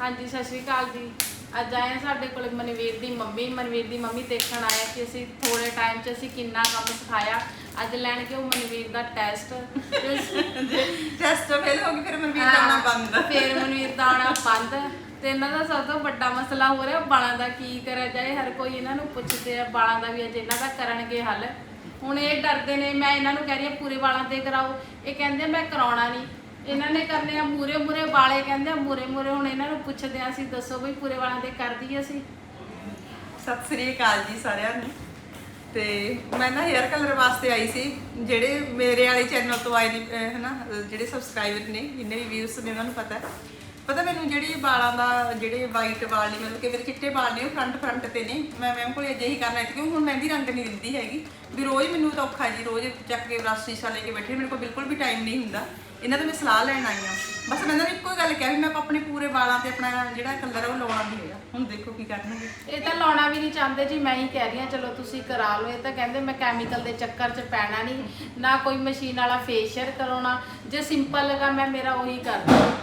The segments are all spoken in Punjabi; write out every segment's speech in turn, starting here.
ਹਾਂਜੀ ਸਤਿ ਸ਼੍ਰੀ ਅਕਾਲ ਜੀ। ਅੱਜ ਆਏ ਆ ਸਾਡੇ ਕੋਲ ਮਨਵੀਰ ਦੀ ਮੰਮੀ। ਮਨਵੀਰ ਦੀ ਮੰਮੀ ਦੇਖਣ ਆਇਆ ਕਿ ਅਸੀਂ ਥੋੜੇ ਟਾਈਮ 'ਚ ਅਸੀਂ ਕਿੰਨਾ ਕੰਮ ਸਿਖਾਇਆ। ਅੱਜ ਲੈਣਗੇ ਉਹ ਮਨਵੀਰ ਦਾ ਟੈਸਟ ਟੈਸਟ ਫੇਲ ਹੋ ਗਈ ਫਿਰ ਮਨਵੀਰ ਦਾ ਆਉਣਾ ਬੰਦ। ਫਿਰ ਮਨਵੀਰ ਦਾ ਆਉਣਾ ਬੰਦ। ਤੇ ਇਹਨਾਂ ਦਾ ਸਭ ਤੋਂ ਵੱਡਾ ਮਸਲਾ ਹੋ ਰਿਹਾ ਬਾਲਾਂ ਦਾ ਕੀ ਕਰਿਆ ਜਾਏ। ਹਰ ਕੋਈ ਇਹਨਾਂ ਨੂੰ ਪੁੱਛਦੇ ਆ ਬਾਲਾਂ ਦਾ ਵੀ ਅੱਜ ਇਹਨਾਂ ਦਾ ਕਰਨਗੇ ਹੱਲ। ਹੁਣ ਇਹ ਡਰਦੇ ਨੇ ਮੈਂ ਇਹਨਾਂ ਨੂੰ ਕਹਿ ਰਹੀ ਹਾਂ ਪੂਰੇ ਵਾਲਾਂ ਤੇ ਕਰਾਓ। ਇਹ ਕਹਿੰਦੇ ਮੈਂ ਕਰਾਉਣਾ ਨਹੀਂ। ਇਹਨਾਂ ਨੇ ਕਰਨੇ ਆ ਮੂਰੇ ਮੂਰੇ ਵਾਲੇ ਕਹਿੰਦੇ ਆ, ਮੂਰੇ ਮੂਰੇ ਹੁਣ ਇਹਨਾਂ ਨੂੰ ਪੁੱਛਦੇ ਆ, ਅਸੀਂ ਦੱਸੋ ਬਈ ਪੂਰੇ ਵਾਲਾਂ ਦੇ ਕਰ ਦਈਏ ਅਸੀਂ? ਸਤਿ ਸ੍ਰੀ ਅਕਾਲ ਜੀ ਸਾਰਿਆਂ ਨੂੰ। ਤੇ ਮੈਂ ਨਾ ਹੇਅਰ ਕਲਰ ਵਾਸਤੇ ਆਈ ਸੀ, ਜਿਹੜੇ ਮੇਰੇ ਵਾਲੇ ਚੈਨਲ ਤੋਂ ਆਏ ਨੇ, ਅਹ ਹਨਾ, ਅਹ ਜਿਹੜੇ ਸਬਸਕ੍ਰਾਈਬਰ ਨੇ, ਜਿੰਨੇ ਵੀ ਵਿਊਸ ਨੇ, ਉਹਨਾਂ ਨੂੰ ਪਤਾ ਹੈ। ਪਤਾ ਮੈਨੂੰ ਜਿਹੜੀ ਵਾਲਾਂ ਦਾ, ਜਿਹੜੇ ਵਾਈਟ ਵਾਲ ਨੇ, ਮਤਲਬ ਕਿ ਮੇਰੇ ਚਿੱਟੇ ਵਾਲ ਨੇ, ਉਹ ਫਰੰਟ ਫਰੰਟ ਤੇ ਨੇ। ਮੈਂ ਮੈਮ ਕੋਲ ਅਜੇ ਹੀ ਕਰਨਾ ਹੈ ਕਿਉਂਕਿ ਹੁਣ ਮਹਿੰਦੀ ਰੰਗ ਨਹੀਂ ਦਿੰਦੀ ਹੈਗੀ। ਵੀ ਰੋਜ਼ ਮੈਨੂੰ ਤਾਂ ਔਖਾ ਜੀ, ਰੋਜ਼ ਚੱਕ ਕੇ ਬਰਸ਼ ਸ਼ੀਸ਼ਾ ਲੈ ਕੇ ਬੈਠੇ ਮੇਰੇ ਕੋਲ ਬਿਲਕੁਲ ਵੀ ਟਾਈਮ ਨਹੀਂ ਹੁੰਦਾ। ਇਹਨਾਂ ਤੋਂ ਮੈਂ ਸਲਾਹ ਲੈਣ ਆਈ ਹਾਂ। ਬਸ ਮੈਂ ਇਹਨਾਂ ਨੂੰ ਇੱਕੋ ਹੀ ਗੱਲ ਕਿਹਾ ਵੀ ਮੈਂ ਆਪਣੇ ਪੂਰੇ ਵਾਲਾਂ ਤੇ ਆਪਣਾ ਜਿਹੜਾ ਕਲਰ ਉਹ ਲਾਉਣਾ ਨਹੀਂ ਹੈਗਾ। ਹੁਣ ਦੇਖੋ ਕੀ ਕਰਨਗੇ। ਇਹ ਤਾਂ ਲਾਉਣਾ ਵੀ ਨਹੀਂ ਚਾਹੁੰਦੇ ਜੀ, ਮੈਂ ਹੀ ਕਹਿ ਰਹੀ ਹਾਂ, ਚਲੋ ਤੁਸੀਂ ਕਰਾ ਲਓ। ਇਹ ਤਾਂ ਕਹਿੰਦੇ ਮੈਂ ਕੈਮੀਕਲ ਦੇ ਚੱਕਰ 'ਚ ਪੈਣਾ ਨਹੀਂ। ਨਾ ਕੋਈ ਮਸ਼ੀਨ ਵਾਲਾ ਫੇਸ਼ੀਅਲ ਕਰਾਉਣਾ। ਜੇ ਸਿੰਪਲ ਲਗਾ ਮੈਂ ਮੇਰਾ ਉਹੀ ਕਰਦਾ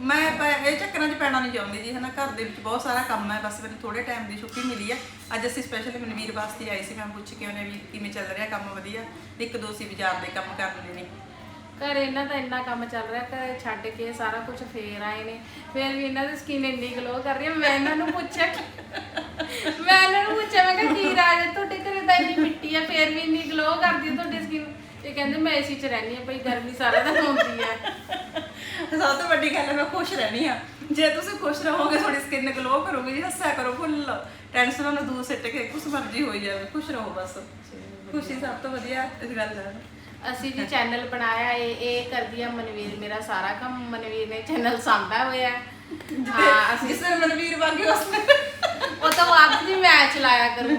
ਮੈਂ ਪ- ਇਹ ਚੱਕਰਾਂ 'ਚ ਪੈਣਾ ਨਹੀਂ ਚਾਹੁੰਦੀ ਜੀ, ਹਨਾ, ਘਰ ਦੇ ਵਿੱਚ ਬਹੁਤ ਸਾਰਾ ਕੰਮ ਹੈ, ਬਸ ਮੈਨੂੰ ਥੋੜੇ ਟਾਈਮ ਦੀ ਛੁੱਟੀ ਮਿਲੀ ਹੈ ਅੱਜ ਅਸੀਂ ਸਪੈਸ਼ਲੀ ਮਨਵੀਰ ਵਾਸਤੇ ਆਏ ਸੀ, ਮੈਂ ਪੁੱਛ ਕੇ ਉਹਨੇ ਵੀ ਕਿਵੇਂ ਚੱਲ ਰਿਹਾ ਕੰਮ ਵਧੀਆ। ਇੱਕ ਦੋ ਸੀ ਬਾਜ਼ਾਰ ਦੇ ਕੰਮ ਕਰਨੇ ਨੇ। ਘਰੇ ਇਹਨਾਂ ਦਾ ਇੰਨਾ ਕੰਮ ਚੱਲ ਰਿਹਾ, ਘਰੇ ਛੱਡ ਕੇ ਸਾਰਾ ਕੁਝ ਫੇਰ ਆਏ ਨੇ। ਫੇਰ ਵੀ ਇਹਨਾਂ ਦੀ ਸਕਿਨ ਇੰਨੀ ਗਲੋ ਕਰ ਰਹੀ ਹੈ ਮੈਂ ਇਹਨਾਂ ਨੂੰ ਪੁੱਛਿਆ ਮੈਂ ਇਹਨਾਂ ਨੂੰ ਪੁੱਛਿਆ, ਮੈਂ ਕਿਹਾ, ਕੀ ਰਾਜ ਹੈ ਤੁਹਾਡੇ ਘਰੇ ਤਾਂ ਇੰਨੀ ਮਿੱਟੀ ਹੈ ਫੇਰ ਵੀ ਇੰਨੀ ਗਲੋ ਕਰਦੀ ਹੈ ਤੁਹਾਡੀ ਸਕਿਨ ਇਹ ਕਹਿੰਦੇ, ਮੈਂ ਏਸੀ 'ਚ ਰਹਿੰਦੀ ਹਾਂ ਭਈ ਗਰਮੀ ਸਾਰਾ ਦਿਨ ਹੁੰਦੀ ਹੈ ਸਭ ਤੋਂ ਵੱਡੀ ਗੱਲ ਹੈ ਮੈਂ ਖੁਸ਼ ਰਹਿਣੀ ਆ। ਜੇ ਤੁਸੀਂ ਖੁਸ਼ ਰਹੋਗੇ ਤੁਹਾਡੀ ਸਕਿਨ ਗਲੋ ਕਰੂਗੀ ਜੀ ਹੱਸਿਆ ਕਰੋ ਫੁੱਲ ਟੈਨਸ਼ਨਾਂ ਨੂੰ ਦੂਰ ਸਿੱਟ ਕੇ ਕੁਛ ਮਰਜ਼ੀ ਹੋਈ ਜਾਵੇ ਖੁਸ਼ ਰਹੋ ਬਸ। ਖੁਸ਼ੀ ਸਭ ਤੋਂ ਵਧੀਆ ਗੱਲ ਹੈ ਅਸੀਂ ਜੀ ਚੈਨਲ ਬਣਾਇਆ ਇਹ ਇਹ ਕਰਦੀ ਆ ਮਨਵੀਰ ਮੇਰਾ ਸਾਰਾ ਕੰਮ ਮਨਵੀਰ ਨੇ ਚੈਨਲ ਸਾਂਭਿਆ ਹੋਇਆ ਹੈ। ਹਾਂ ਅਸੀਂ ਜਿਸ ਮਨਵੀਰ ਵਾਂਗੇ ਉਸ ਉਹ ਤਾਂ ਆਪ ਜੀ ਮੈਂ ਚਲਾਇਆ ਕਰੂ।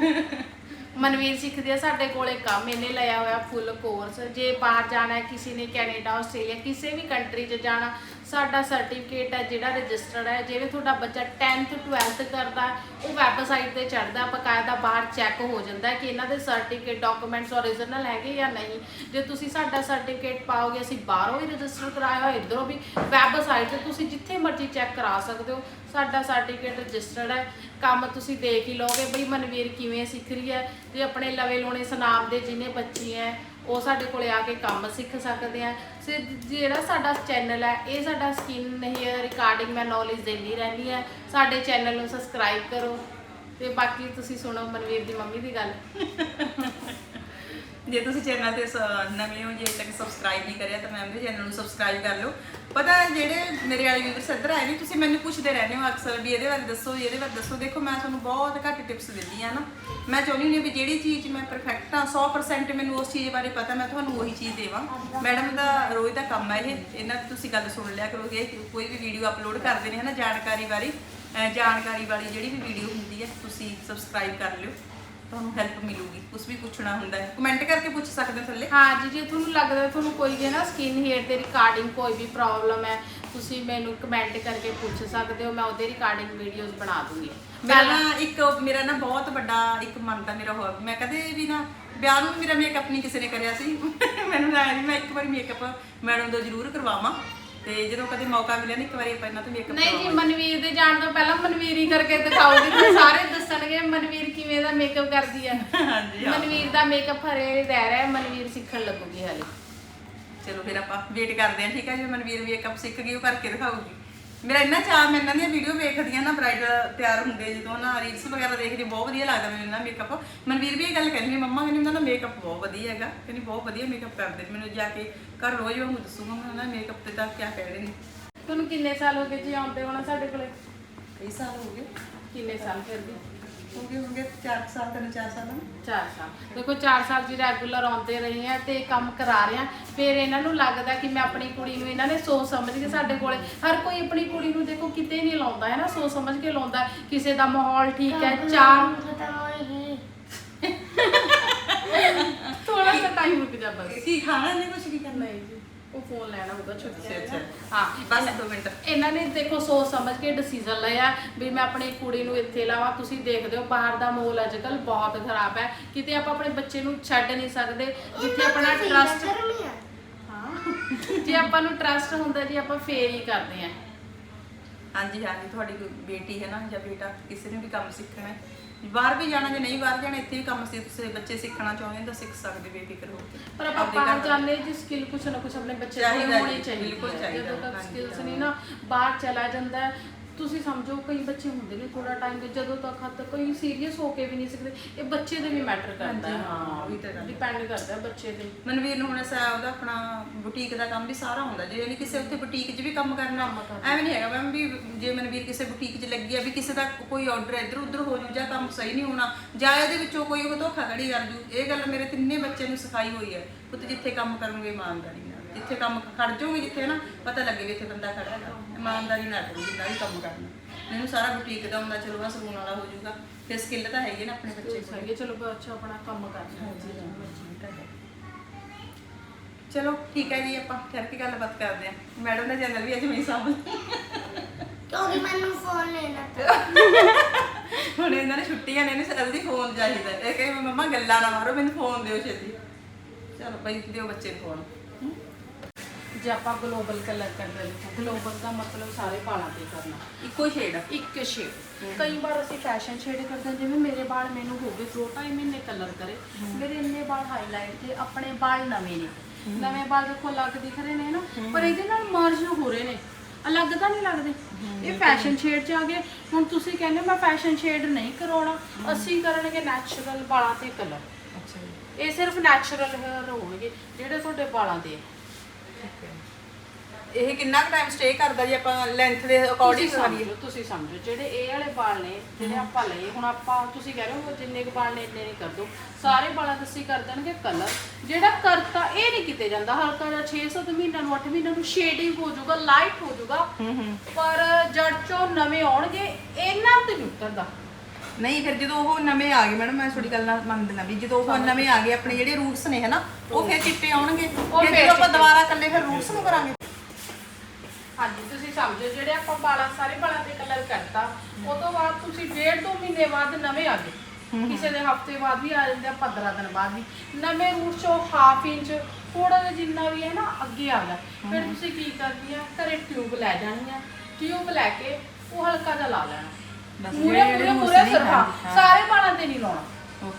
ਮਨਵੀਰ ਸਿੱਖਦੀ ਆ, ਸਾਡੇ ਕੋਲੇ ਕੰਮ ਇਹਨੇ ਲਿਆ ਹੋਇਆ ਫੁੱਲ ਕੋਰਸ ਜੇ ਬਾਹਰ ਜਾਣਾ ਹੈ, ਕਿਸੇ ਨੇ ਕੈਨੇਡਾ, ਆਸਟ੍ਰੇਲੀਆ, ਕਿਸੇ ਵੀ ਕੰਟਰੀ 'ਚ ਜਾਣਾ ਸਾਡਾ ਸਰਟੀਫਿਕੇਟ ਹੈ, ਜਿਹੜਾ ਰਜਿਸਟਰਡ ਹੈ, ਜਿਵੇਂ ਤੁਹਾਡਾ ਬੱਚਾ 10th 12th ਕਰਦਾ, ਉਹ ਵੈਬਸਾਈਟ ਤੇ ਚੜਦਾ ਬਕਾਇਦਾ ਬਾਹਰ ਚੈੱਕ ਹੋ ਜਾਂਦਾ ਕਿ ਇਹਨਾਂ ਦੇ ਸਰਟੀਫਿਕੇਟ ਡਾਕੂਮੈਂਟਸ ਓਰੀਜਨਲ ਹੈਗੇ ਜਾਂ ਨਹੀਂ। ਜੇ ਤੁਸੀਂ ਸਾਡਾ ਸਰਟੀਫਿਕੇਟ ਪਾਓਗੇ, ਅਸੀਂ ਬਾਹਰੋਂ ਹੀ ਰਜਿਸਟਰ ਕਰਾਇਆ ਹੋਇਆ, ਇਧਰੋਂ ਵੀ ਵੈਬਸਾਈਟ ਤੇ ਤੁਸੀਂ ਜਿੱਥੇ ਮਰਜ਼ੀ ਚੈੱਕ ਕਰਾ ਸਕਦੇ ਹੋ। ਸਾਡਾ ਸਰਟੀਫਿਕੇਟ ਰਜਿਸਟਰਡ ਹੈ। ਕੰਮ ਤੁਸੀਂ ਦੇਖ ਹੀ ਲਓਗੇ, ਬਈ ਮਨਵੀਰ ਕਿਵੇਂ ਸਿੱਖ ਰਹੀ ਹੈ ਜੇ ਆਪਣੇ ਲਵੇ ਲੋਣੇ ਸਨਾਮ ਦੇ ਜਿਹਨੇ ਬੱਚੇ ਹੈ ਉਹ ਸਾਡੇ ਕੋਲੇ ਆ ਕੇ ਕੰਮ ਸਿੱਖ ਸਕਦੇ ਆ। ਸਿਰ ਜਿਹੜਾ ਸਾਡਾ ਚੈਨਲ ਹੈ ਇਹ ਸਾਡਾ ਸਕਿਨ ਨਹੀਂ ਹੈ ਰਿਕਾਰਡਿੰਗ ਮੈਂ ਨੌਲੇਜ ਦਿੰਦੀ ਰਹਿੰਦੀ ਹੈ ਸਾਡੇ ਚੈਨਲ ਨੂੰ ਸਬਸਕ੍ਰਾਈਬ ਕਰੋ। ਤੇ ਬਾਕੀ ਤੁਸੀਂ ਸੁਣੋ ਮਨਵੀਰ ਦੀ ਮੰਮੀ ਦੀ ਗੱਲ। ਜੇ ਤੁਸੀਂ ਚੈਨਲ ਤੇ ਸ- ਨਵੇਂ ਹੋ, ਜੇ ਤੱਕ ਸਬਸਕ੍ਰਾਈਬ ਨਹੀਂ ਕਰਿਆ, ਤਾਂ ਮੈਮ ਦੇ ਚੈਨਲ ਨੂੰ ਸਬਸਕ੍ਰਾਈਬ ਕਰ ਲਿਓ। ਪਤਾ ਹੈ ਜਿਹੜੇ ਮੇਰੇ ਵਾਲੇ ਵੀਵਰਸ ਇੱਧਰ ਆਏ ਨੇ ਤੁਸੀਂ ਮੈਨੂੰ ਪੁੱਛਦੇ ਰਹਿੰਦੇ ਹੋ ਅਕਸਰ ਵੀ ਇਹਦੇ ਬਾਰੇ ਦੱਸੋ ਜੀ, ਇਹਦੇ ਬਾਰੇ ਦੱਸੋ। ਦੇਖੋ ਮੈਂ ਤੁਹਾਨੂੰ ਬਹੁਤ ਘੱਟ ਟਿਪਸ ਦਿੰਦੀ ਆ ਨਾ। ਮੈਂ ਚਾਹੁੰਦੀ ਹੁੰਦੀ ਹਾਂ ਵੀ ਜਿਹੜੀ ਚੀਜ਼ ਮੈਂ ਪਰਫੈਕਟ ਆ 100% ਮੈਨੂੰ ਉਸ ਚੀਜ਼ ਬਾਰੇ ਪਤਾ ਮੈਂ ਤੁਹਾਨੂੰ ਉਹੀ ਚੀਜ਼ ਦੇਵਾਂ। ਮੈਡਮ ਦਾ ਰੋਜ਼ ਦਾ ਕੰਮ ਹੈ ਇਹ ਇਹਨਾਂ ਦੀ ਤੁਸੀਂ ਗੱਲ ਸੁਣ ਲਿਆ ਕਰੋ ਕਿ ਕੋਈ ਵੀ ਵੀਡੀਓ ਅਪਲੋਡ ਕਰਦੇ ਨੇ ਹਨਾ ਜਾਣਕਾਰੀ ਬਾਰੇ ਜਾਣਕਾਰੀ ਵਾਲੀ ਜਿਹੜੀ ਵੀ ਵੀਡੀਓ ਹੁੰਦੀ ਹੈ ਤੁਸੀਂ ਸਬਸਕ੍ਰਾਈਬ ਕਰ ਲਿਓ। ਤੁਹਾਨੂੰ ਹੈਲਪ ਮਿਲੂਗੀ ਕੁਝ ਵੀ ਪੁੱਛਣਾ ਹੁੰਦਾ ਹੈ। ਕਮੈਂਟ ਕਰਕੇ ਪੁੱਛ ਸਕਦੇ ਹੋ ਥੱਲੇ। ਹਾਂ ਜੀ ਜੇ ਤੁਹਾਨੂੰ ਲੱਗਦਾ ਤੁਹਾਨੂੰ ਕੋਈ ਜੇ ਨਾ ਸਕਿਨ ਹੇਅਰ ਦੇ ਰਿਕਾਰਡਿੰਗ ਕੋਈ ਵੀ ਪ੍ਰੋਬਲਮ ਹੈ ਤੁਸੀਂ ਮੈਨੂੰ ਕਮੈਂਟ ਕਰਕੇ ਪੁੱਛ ਸਕਦੇ ਹੋ ਮੈਂ ਉਹਦੇ ਰਿਕਾਰਡਿੰਗ ਵੀਡੀਓਜ਼ ਬਣਾ ਦੂੰਗੀ। ਮੇਰਾ ਨਾ ਇੱਕ ਮੇਰਾ ਨਾ ਬਹੁਤ ਵੱਡਾ ਇੱਕ ਮਨ ਦਾ ਮੇਰਾ ਹੋਇਆ। ਮੈਂ ਕਦੇ ਵੀ ਨਾ ਵਿਆਹ ਨੂੰ ਮੇਰਾ ਮੇਕਅਪ ਨਹੀਂ ਕਿਸੇ ਨੇ ਕਰਿਆ ਸੀ। ਮੈਨੂੰ ਨਾ ਵੀ ਮੈਂ ਇੱਕ ਵਾਰੀ ਮੇਕਅਪ ਮੈਡਮ ਤੋਂ ਜ਼ਰੂਰ ਕਰਵਾਵਾਂ। ਤੇ ਜਦੋਂ ਕਦੇ ਮੌਕਾ ਮਿਲਿਆ ਨਾ ਇੱਕ ਵਾਰੀ ਆਪਾਂ ਇਹਨਾਂ ਤੋਂ ਮੇਕਅਪ ਨਹੀਂ ਜੀ ਮਨਵੀਰ ਦੇ ਜਾਣ ਤੋਂ ਪਹਿਲਾਂ ਮਨਵੀਰ ਹੀ ਕਰਕੇ ਦਿਖਾਉਗੀ ਤੇ ਸਾਰੇ ਦੱਸਣਗੇ ਮਨਵੀਰ ਕਿਵੇਂ ਦਾ ਮੇਕਅਪ ਕਰਦੀ ਹੈ ਹਾਂਜੀ ਹਾਂ। ਮਨਵੀਰ ਦਾ ਮੇਕਅਪ ਹਰੇ ਰਹਿ ਰਿਹਾ ਹੈ, ਮਨਵੀਰ ਸਿੱਖਣ ਲੱਗੂਗੀ ਹਾਲੇ। ਚਲੋ ਫਿਰ ਆਪਾਂ ਵੇਟ ਕਰਦੇ ਹਾਂ ਠੀਕ ਹੈ? ਜੇ ਮਨਵੀਰ ਮੇਕਅਪ ਸਿੱਖ ਗਈ ਉਹ ਕਰਕੇ ਦਿਖਾਊਗੀ। ਮੇਰਾ ਇੰਨਾ ਚਾਹ ਮੈਂ ਇਹਨਾਂ ਦੀਆਂ ਵੀਡੀਓ ਵੇਖਦੀ ਆ ਨਾ ਬ੍ਰਾਈਡਲ ਤਿਆਰ ਹੁੰਦੇ ਜਦੋਂ ਨਾ ਰੀਲਸ ਵਗੈਰਾ ਦੇਖਦੀ ਬਹੁਤ ਵਧੀਆ ਲੱਗਦਾ ਮੈਨੂੰ ਇਹਨਾਂ ਮੇਕਅਪ ਮਨਵੀਰ ਵੀ ਇਹ ਗੱਲ ਕਹਿੰਦੀ ਮੰਮਾ ਕਹਿੰਦੀ ਉਹਨਾਂ ਦਾ ਮੇਕਅਪ ਬਹੁਤ ਵਧੀਆ ਹੈਗਾ ਕਹਿੰਦੀ ਬਹੁਤ ਵਧੀਆ ਮੇਕਅਪ ਕਰਦੇ ਨੇ ਮੈਨੂੰ ਜਾ ਕੇ ਘਰ ਰੋਜ਼ ਵਾਂਗੂ ਦੱਸੂਗਾ ਮੈਂ ਉਹਨਾਂ ਮੇਕਅਪ ਤੇ ਤਾਂ ਕੀ ਕਹਿ ਰਹੇ ਨੇ? ਤੁਹਾਨੂੰ ਕਿੰਨੇ ਸਾਲ ਹੋ ਗਏ ਜੀ ਆਉਂਦੇ ਹੋਣਾ ਸਾਡੇ ਕੋਲੇ? ਕਈ ਸਾਲ ਹੋ ਗਏ। ਕਿੰਨੇ ਸਾਲ ਫਿਰ ਵੀ? ਹੋ ਗਏ ਹੋਣਗੇ 4 ਸਾਲ ਤਿੰਨ 4 ਸਾਲ। ਨਾ 4 ਸਾਲ। ਦੇਖੋ 4 ਸਾਲ ਜੀ ਰੈਗੂਲਰ ਆਉਂਦੇ ਰਹੇ ਆ ਤੇ ਕੰਮ ਕਰਾ ਰਹੇ ਆ। ਫਿਰ ਇਹਨਾਂ ਨੂੰ ਲੱਗਦਾ ਕਿ ਮੈਂ ਆਪਣੀ ਕੁੜੀ ਨੂੰ ਇਹਨਾਂ ਨੇ ਸੋਚ ਸਮਝ ਕੇ ਸਾਡੇ ਕੋਲੇ ਹਰ ਕੋਈ ਆਪਣੀ ਕੁੜੀ ਨੂੰ ਦੇਖੋ ਕਿਤੇ ਨਹੀਂ ਲਾਉਂਦਾ ਹੈ ਨਾ ਸੋਚ ਸਮਝ ਕੇ ਲਾਉਂਦਾ ਹੈ। ਕਿਸੇ ਦਾ ਮਾਹੌਲ ਠੀਕ ਹੈ ਚਾਰ ਥੋੜਾ ਜਿਹਾ ਟਾਈਮ ਰੁਕ ਜਾ ਬਸ। ਕੀ ਖਾਣਾ ਨਹੀਂ ਕੁਝ ਕੀ ਕਰਨਾ ਜੀ। ਉਹ ਫੋਨ ਲੈਣਾ ਹੋਊਗਾ ਛੁੱਟੀ ਅੱਛਾ, ਅੱਛਾ। ਹਾਂ ਬਸ 2 ਮਿੰਟ। ਇਹਨਾਂ ਨੇ ਦੇਖੋ ਸੋਚ ਸਮਝ ਕੇ ਡਿਸੀਜਨ ਲਿਆ ਵੀ ਮੈਂ ਆਪਣੀ ਕੁੜੀ ਨੂੰ ਇੱਥੇ ਲਾਵਾਂ। ਤੁਸੀਂ ਦੇਖਦੇ ਹੋ ਬਾਹਰ ਦਾ ਮਾਹੌਲ ਅੱਜਕੱਲ ਬਹੁਤ ਖਰਾਬ ਹੈ। ਕਿਤੇ ਆਪਾਂ ਆਪਣੇ ਬੱਚੇ ਨੂੰ ਛੱਡ ਨਹੀਂ ਸਕਦੇ। ਜਿੱਥੇ ਆਪਣਾ ਟਰਸਟ ਹਾਂ। ਜੇ ਆਪਾਂ ਨੂੰ ਟਰਸਟ ਹੁੰਦਾ ਜੀ ਆਪਾਂ ਫੇਰ ਹੀ ਕਰਦੇ ਆ ਹਾਂਜੀ ਹਾਂਜੀ ਤੁਹਾਡੀ ਬੇਟੀ ਹੈ ਨਾ ਜਾਂ ਬੇਟਾ ਕਿਸੇ ਨੇ ਵੀ ਕੰਮ ਸਿੱਖਣਾ ਹੈ ਬਾਹਰ ਵੀ ਜਾਣਾ ਜੇ ਨਹੀਂ ਬਾਹਰ ਜਾਣਾ ਇੱਥੇ ਵੀ ਕੰਮ ਸੀ ਤੁਸੀਂ ਬੱਚੇ ਸਿੱਖਣਾ ਚਾਹੁੰਦੇ ਤਾਂ ਸਿੱਖ ਸਕਦੇ ਬੇਫਿਕਰ ਹੋ ਕੇ ਪਰ ਆਪਾਂ ਆਪਦੇ ਬਾਹਰ ਜਾਂਦੇ ਜੀ ਸਕਿੱਲ ਕੁਛ ਨਾ ਕੁਛ ਆਪਣੇ ਬੱਚੇ ਕੋਲ ਚਾਹੀਦਾ ਹੋਣੀ ਜੀ, ਚਾਹੀਦੀ ਬਿਲਕੁਲ ਹੈ। ਚਾਹੀਦਾ, ਜਦੋਂ ਤੱਕ ਹਾਂਜੀ, ਸਕਿੱਲਸ ਨਹੀਂ ਨਾ ਬਾਹਰ ਚਲਾ ਜਾਂਦਾ ਹੈ ਤੁਸੀਂ ਸਮਝੋ ਕਈ ਬੱਚੇ ਹੁੰਦੇ ਨੇ ਥੋੜਾ ਟਾਈਮ ਦੇ ਜਦੋਂ ਤੱਕ ਹੱਦ ਕੋਈ ਸੀਰੀਅਸ ਹੋ ਕੇ ਵੀ ਨਹੀਂ ਸਿੱਖਦੇ ਇਹ ਬੱਚੇ ਦੇ ਵੀ ਮੈਟਰ ਕਰਦਾ। ਹਾਂ, ਉਹ ਵੀ ਤਾਂ ਗੱਲ ਹੈ। ਡਿਪੈਂਡ ਕਰਦਾ ਹੈ ਬੱਚੇ ਤੇ। ਮਨਵੀਰ ਨੂੰ ਹੁਣ ਸਾ ਉਹਦਾ ਆਪਣਾ ਬੁਟੀਕ ਦਾ ਕੰਮ ਵੀ ਸਾਰਾ ਹੁੰਦਾ ਜੇ ਯਾਨੀ ਕਿਸੇ ਉੱਥੇ ਬੁਟੀਕ 'ਚ ਵੀ ਕੰਮ ਕਰਨਾ ਐਵੇਂ ਨਹੀਂ ਹੈਗਾ ਮੈਮ ਵੀ ਜੇ ਮਨਵੀਰ ਕਿਸੇ ਬੁਟੀਕ 'ਚ ਲੱਗੀ ਆ ਵੀ ਕਿਸੇ ਦਾ ਕੋਈ ਆਰਡਰ ਇੱਧਰ ਉੱਧਰ ਹੋ ਜੂ ਜਾਂ ਕੰਮ ਸਹੀ ਨਹੀਂ ਹੋਣਾ ਜਾਂ ਇਹਦੇ ਵਿੱਚੋਂ ਕੋਈ ਉਹ ਧੋਖਾ ਖੜੀ ਕਰ ਜੂ ਇਹ ਗੱਲ ਮੇਰੇ ਤਿੰਨੇ ਬੱਚੇ ਨੂੰ ਸਿਖਾਈ ਹੋਈ ਹੈ। ਪੁੱਤ ਜਿੱਥੇ ਕੰਮ ਕਰੋਗੇ ਇਮਾਨਦਾਰੀ ਨਾਲ। ਜਿੱਥੇ ਕੰਮ ਖੜ ਜਾਓਗੇ ਜਿੱਥੇ ਨਾ ਪਤਾ ਲੱਗੇ ਵੀ ਇੱਥੇ ਬੰਦਾ ਖੜਾ ਹੈਗਾ। ਇਮਾਨਦਾਰੀ ਨਾਲ ਕਰੋ ਜਿੰਨਾ ਵੀ ਕੰਮ ਕਰਨਾ। ਮੈਨੂੰ ਸਾਰਾ ਬੁਟੀਕ ਦਾ ਹੁੰਦਾ ਚਲੋ ਆ ਸਲੂਨ ਵਾਲਾ ਹੋ ਜਾਊਗਾ। ਤੇ ਸਕਿੱਲ ਤਾਂ ਹੈਗੀ ਨਾ ਆਪਣੇ ਬੱਚੇ ਕੋਲ। ਸਹੀ ਹੈ ਚਲੋ ਬੱਚਾ ਆਪਣਾ ਕੰਮ ਕਰਦਾ ਚਲੋ ਠੀਕ ਹੈ ਜੀ ਆਪਾਂ ਫਿਰ ਕੀ ਗੱਲਬਾਤ ਕਰਦੇ ਆ ਮੈਡਮ ਦਾ ਚੈਨਲ ਵੀ ਅੱਜ ਮੈਂ ਸਾਹਮਣੇ ਕਿਉਂਕਿ ਮੈਨੂੰ ਫੋਨ ਲੈਣਾ ਤਾਂ ਹੁਣ ਇਹਨਾਂ ਨੇ ਛੁੱਟੀਆਂ ਨੇ ਇਹਨੂੰ ਜਲਦੀ ਫੋਨ ਚਾਹੀਦਾ। ਇਹ ਕਹੇ ਮੰਮਾ ਗੱਲਾਂ ਨਾ ਮਾਰੋ ਮੈਨੂੰ ਫੋਨ ਦਿਓ ਛੇਤੀ। ਚਲੋ ਬਈ ਦਿਓ ਬੱਚੇ ਨੂੰ ਫੋਨ ਜੇ ਆਪਾਂ ਗਲੋਬਲ ਕਲਰ ਕਰਦੇ ਦੇਖੋ ਗਲੋਬਲ ਦਾ ਮਤਲਬ ਸਾਰੇ ਵਾਲਾਂ ਤੇ ਕਰਨਾ। ਇੱਕੋ ਸ਼ੇਡ ਇੱਕ ਸ਼ੇਡ ਕਈ ਵਾਰ ਅਸੀਂ ਫੈਸ਼ਨ ਸ਼ੇਡ ਕਰਦੇ ਹਾਂ ਜਿਵੇਂ ਮੇਰੇ ਵਾਲ ਮੈਨੂੰ ਹੋ ਗਏ ਦੋ ਢਾਈ ਮਹੀਨੇ ਕਲਰ ਕਰੇ। ਮੇਰੇ ਇੰਨੇ ਵਾਲ ਹਾਈਲਾਈਟ ਤੇ ਆਪਣੇ ਵਾਲ ਨਵੇਂ ਨੇ। ਨਵੇਂ ਵਾਲ ਦੇਖੋ ਅਲੱਗ ਦਿਖ ਰਹੇ ਨੇ ਨਾ ਪਰ ਇਹਦੇ ਨਾਲ ਮਰਜ ਹੋ ਰਹੇ ਨੇ। ਅਲੱਗ ਤਾਂ ਨਹੀਂ ਲੱਗਦੇ। ਇਹ ਫੈਸ਼ਨ ਸ਼ੇਡ ਚ ਆ ਗਏ। ਹੁਣ ਤੁਸੀਂ ਕਹਿੰਦੇ ਮੈਂ ਫੈਸ਼ਨ ਸ਼ੇਡ ਨਹੀਂ ਕਰਾਉਣਾ। ਅਸੀਂ ਕਰਨਗੇ ਨੈਚੁਰਲ ਵਾਲਾਂ ਤੇ ਕਲਰ ਅੱਛਾ ਇਹ ਸਿਰਫ ਨੈਚੁਰਲ ਹੋਣਗੇ ਜਿਹੜੇ ਤੁਹਾਡੇ ਵਾਲਾਂ ਦੇ। ਇਹ ਕਿੰਨਾ ਕੁ ਟਾਈਮ ਸਟੇ ਕਰਦਾ ਜੀ ਆਪਾਂ ਲੈਂਥ ਦੇ ਤੁਸੀਂ ਅਕੋਰਡਿੰਗ ਕਰੀਏ? ਸਮਝੋ ਤੁਸੀਂ ਸਮਝੋ ਜਿਹੜੇ ਇਹ ਵਾਲੇ ਵਾਲ ਨੇ ਜਿਹੜੇ ਆਪਾਂ ਲਏ ਹੁਣ ਆਪਾਂ ਤੁਸੀਂ ਕਹਿ ਰਹੇ ਹੋ ਜਿੰਨੇ ਕੁ ਵਾਲ ਨੇ ਇੰਨੇ ਨਹੀਂ ਕਰ ਦੋ। ਸਾਰੇ ਵਾਲਾਂ ਦਾ ਅਸੀਂ ਕਰ ਦੇਣਗੇ ਕਲਰ ਜਿਹੜਾ ਕਰਤਾ ਇਹ ਨਹੀਂ ਕੀਤੇ ਜਾਂਦਾ। ਹਲਕਾ ਜਿਹਾ 6-7 ਮਹੀਨਿਆਂ ਨੂੰ 8 ਮਹੀਨਿਆਂ ਨੂੰ ਸ਼ੇਡਿੰਗ ਹੋ ਜਾਊਗਾ ਲਾਈਟ ਹੋ ਜਾਊਗਾ। ਪਰ ਜੜ ਚੋਂ ਨਵੇਂ ਆਉਣਗੇ ਇਹਨਾਂ ਤੇ ਨਹੀਂ ਉਤਰਦਾ। ਨਹੀਂ ਫਿਰ ਜਦੋਂ ਉਹ ਨਵੇਂ ਆ ਗਏ ਮੈਡਮ ਮੈਂ ਤੁਹਾਡੀ ਗੱਲ ਨਾਲ ਮੰਨਦੀ ਨਾ ਵੀ ਜਦੋਂ ਉਹ ਨਵੇਂ ਆ ਗਏ ਆਪਣੇ ਜਿਹੜੇ ਰੂਟਸ ਨੇ ਹਨਾ ਉਹ ਫਿਰ ਚਿੱਟੇ ਆਉਣਗੇ। ਫਿਰ ਫਿਰ ਜਦੋਂ ਆਪਾਂ ਚਿੱਟੇ। ਦੁਬਾਰਾ ਇਕੱਲੇ ਫਿਰ ਰੂਟਸ ਨੂੰ ਕਰਾਂਗੇ। ਹਾਂਜੀ ਤੁਸੀਂ ਸਮਝੋ ਜਿਹੜੇ ਆਪਾਂ ਵਾਲਾਂ ਸਾਰੇ ਵਾਲਾਂ ਤੇ ਕਲਰ ਕਰਤਾ ਉਹ ਤੋਂ ਬਾਅਦ ਤੁਸੀਂ ਡੇਢ ਦੋ ਮਹੀਨੇ ਬਾਅਦ ਨਵੇਂ ਆ ਗਏ। ਕਿਸੇ ਦੇ ਹਫ਼ਤੇ ਬਾਅਦ ਵੀ ਆ ਜਾਂਦੇ ਆ 15 ਦਿਨ ਬਾਅਦ ਵੀ। ਨਵੇਂ ਰੂਟ ਚੋਂ ਹਾਫ ਇੰਚ ਥੋੜਾ ਜਿਹਾ ਜਿੰਨਾ ਵੀ ਹੈ ਨਾ ਅੱਗੇ ਆ ਗਿਆ। ਫਿਰ ਤੁਸੀਂ ਕੀ ਕਰਨੀ ਆ ਘਰੇ ਟਿਊਬ ਲੈ ਜਾਣੀ ਆ। ਟਿਊਬ ਲੈ ਕੇ ਉਹ ਹਲਕਾ ਜਿਹਾ ਲਾ ਲੈਣਾ। ਮੂਰੇ ਮੂਰੇ ਮੂਰੇ ਨਹੀਂ ਸਰਹਾ ਹਾਂ। ਸਾਰੇ ਵਾਲਾਂ ਤੇ ਨਹੀਂ ਲਾਉਣਾ.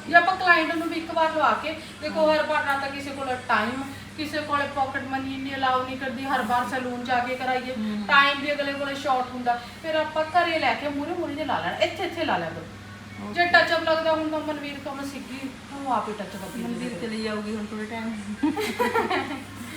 ਜੇ ਆਪਾਂ ਕਲਾਇੰਟ ਨੂੰ ਵੀ ਇੱਕ ਵਾਰ ਲਵਾ ਕੇ ਦੇਖੋ ਹਰ ਵਾਰ ਨਾ ਤਾਂ ਕਿਸੇ ਕੋਲ ਟਾਈਮ ਕਿਸੇ ਕੋਲੇ ਪਾਕਟ ਮਨੀ ਇੰਨੀ ਅਲਾਉ ਨਹੀਂ ਕਰਦੀ ਹਰ ਵਾਰ ਸੈਲੂਨ ਜਾ ਕੇ ਕਰਾਈਏ। ਟਾਈਮ ਵੀ ਅਗਲੇ ਕੋਲੇ ਸ਼ਾਰਟ ਹੁੰਦਾ। ਫਿਰ ਆਪਾਂ ਘਰੇ ਲੈ ਕੇ ਮੂਰੇ ਮੂਰੇ ਜੇ ਲਾ ਲੈਣਾ ਇੱਥੇ ਇੱਥੇ ਲਾ ਲਿਆ ਕਰੋ ਜੇ ਟੱਚ ਅਪ ਲੱਗਦਾ ਹੁਣ ਤਾਂ ਮਨਵੀਰ ਕੰਮ ਸਿੱਖ ਗਈ ਉਹ ਆਪ ਟੱਚ ਅਪ ਮੰਦਿਰ ਚਲੀ ਜਾਊਗੀ ਹੁਣ ਥੋੜੇ ਟਾਈਮ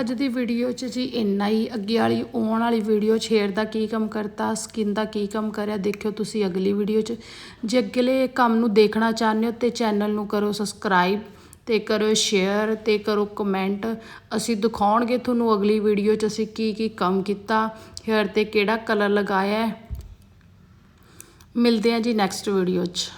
ਅੱਜ ਦੀ ਵੀਡੀਓ 'ਚ ਜੀ ਇੰਨਾ ਹੀ, ਅੱਗੇ ਵਾਲੀ, ਆਉਣ ਵਾਲੀ ਵੀਡੀਓ 'ਚ hair ਦਾ ਕੀ ਕੰਮ ਕਰਤਾ ਸਕਿਨ ਦਾ ਕੀ ਕੰਮ ਕਰਿਆ, ਦੇਖਿਓ ਤੁਸੀਂ ਅਗਲੀ ਵੀਡੀਓ 'ਚ। ਜੇ ਅਗਲੇ ਕੰਮ ਨੂੰ ਦੇਖਣਾ ਚਾਹੁੰਦੇ ਹੋ ਤੇ ਚੈਨਲ ਨੂੰ ਕਰੋ ਸਬਸਕ੍ਰਾਈਬ ਤੇ ਕਰੋ ਸ਼ੇਅਰ ਤੇ ਕਰੋ ਕਮੈਂਟ ਅਸੀਂ ਦਿਖਾਉਣਗੇ ਤੁਹਾਨੂੰ ਅਗਲੀ ਵੀਡੀਓ 'ਚ ਅਸੀਂ ਕੀ ਕੀ ਕੰਮ ਕੀਤਾ ਹੇਅਰ ਤੇ ਕਿਹੜਾ ਕਲਰ ਲਗਾਇਆ ਮਿਲਦੇ ਹਾਂ ਜੀ ਨੈਕਸਟ ਵੀਡੀਓ 'ਚ।